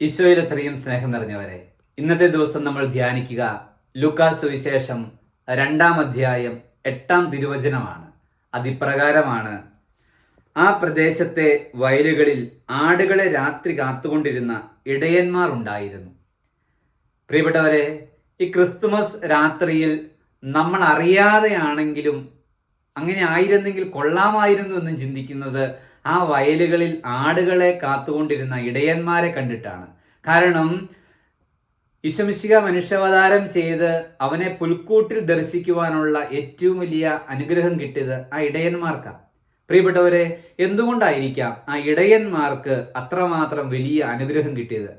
ഈശോയിൽ അത്രയും സ്നേഹം നിറഞ്ഞവരെ ഇന്നത്തെ ദിവസം നമ്മൾ ധ്യാനിക്കുക ലൂക്കാസ് സുവിശേഷം രണ്ടാം അധ്യായം എട്ടാം തിരുവചനമാണ്. അതിപ്രകാരമാണ് ആ പ്രദേശത്തെ വയലുകളിൽ ആടുകളെ രാത്രി കാത്തുകൊണ്ടിരുന്ന ഇടയന്മാർ ഉണ്ടായിരുന്നു. പ്രിയപ്പെട്ടവരെ ഈ ക്രിസ്തുമസ് രാത്രിയിൽ നമ്മൾ അറിയാതെയാണെങ്കിലും അങ്ങനെ ആയിരുന്നെങ്കിൽ കൊള്ളാമായിരുന്നു എന്നും ചിന്തിക്കുന്നത് ആ വയലുകളിൽ ആടുകളെ കാത്തുകൊണ്ടിരുന്ന ഇടയന്മാരെ കണ്ടിട്ടാണ്. കാരണം ഇശമിശിക മനുഷ്യാവതാരം ചെയ്ത് അവനെ പുൽക്കൂട്ടിൽ ദർശിക്കുവാനുള്ള ഏറ്റവും വലിയ അനുഗ്രഹം കിട്ടിയത് ആ ഇടയന്മാർക്കാണ് പ്രിയപ്പെട്ടവരെ എന്തുകൊണ്ടായിരിക്കാം ആ ഇടയന്മാർക്ക് അത്രമാത്രം വലിയ അനുഗ്രഹം കിട്ടിയത്?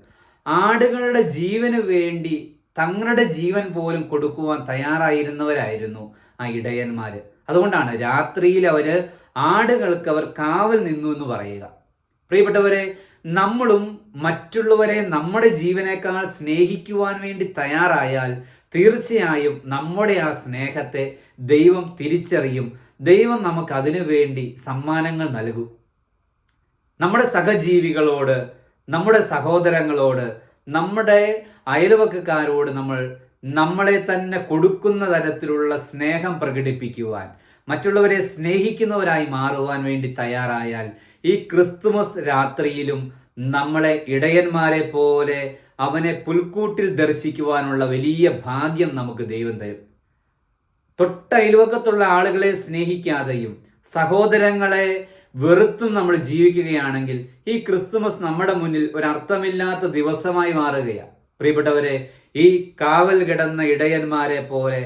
ആടുകളുടെ ജീവന് വേണ്ടി തങ്ങളുടെ ജീവൻ പോലും കൊടുക്കുവാൻ തയ്യാറായിരുന്നവരായിരുന്നു ആ ഇടയന്മാർ അതുകൊണ്ടാണ് രാത്രിയിൽ അവർ ആടുകൾക്ക് അവർ കാവൽ നിന്നു എന്ന് പറയുക. പ്രിയപ്പെട്ടവരെ നമ്മളും മറ്റുള്ളവരെ നമ്മുടെ ജീവനേക്കാൾ സ്നേഹിക്കുവാൻ വേണ്ടി തയ്യാറായാൽ തീർച്ചയായും നമ്മുടെ ആ സ്നേഹത്തെ ദൈവം തിരിച്ചറിയും. ദൈവം നമുക്ക് അതിനു വേണ്ടി സമ്മാനങ്ങൾ നൽകും. നമ്മുടെ സഹജീവികളോട് നമ്മുടെ സഹോദരങ്ങളോട് നമ്മുടെ അയൽവക്കക്കാരോട് നമ്മൾ നമ്മളെ തന്നെ കൊടുക്കുന്ന തരത്തിലുള്ള സ്നേഹം പ്രകടിപ്പിക്കുവാൻ മറ്റുള്ളവരെ സ്നേഹിക്കുന്നവരായി മാറുവാൻ വേണ്ടി തയ്യാറായാൽ ഈ ക്രിസ്തുമസ് രാത്രിയിലും നമ്മളെ ഇടയന്മാരെ പോലെ അവനെ പുൽക്കൂട്ടിൽ ദർശിക്കുവാനുള്ള വലിയ ഭാഗ്യം നമുക്ക് ദൈവം തരും. തൊട്ട അയൽവക്കത്തുള്ള ആളുകളെ സ്നേഹിക്കാതെയും സഹോദരങ്ങളെ വെറുത്തും നമ്മൾ ജീവിക്കുകയാണെങ്കിൽ ഈ ക്രിസ്തുമസ് നമ്മുടെ മുന്നിൽ ഒരർത്ഥമില്ലാത്ത ദിവസമായി മാറുകയാണ്. പ്രിയപ്പെട്ടവരെ ഈ കാവൽ കിടന്ന ഇടയന്മാരെ പോലെ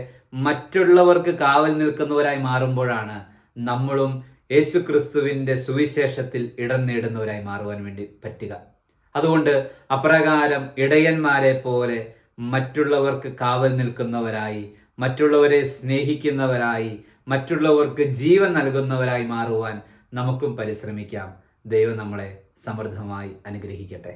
മറ്റുള്ളവർക്ക് കാവൽ നിൽക്കുന്നവരായി മാറുമ്പോഴാണ് നമ്മളും യേശു ക്രിസ്തുവിന്റെ സുവിശേഷത്തിൽ ഇടം നേടുന്നവരായി മാറുവാൻ വേണ്ടി പറ്റുക. അതുകൊണ്ട് അപ്രകാരം ഇടയന്മാരെ പോലെ മറ്റുള്ളവർക്ക് കാവൽ നിൽക്കുന്നവരായി മറ്റുള്ളവരെ സ്നേഹിക്കുന്നവരായി മറ്റുള്ളവർക്ക് ജീവൻ നൽകുന്നവരായി മാറുവാൻ നമുക്കും പരിശ്രമിക്കാം. ദൈവം നമ്മളെ സമൃദ്ധമായി അനുഗ്രഹിക്കട്ടെ.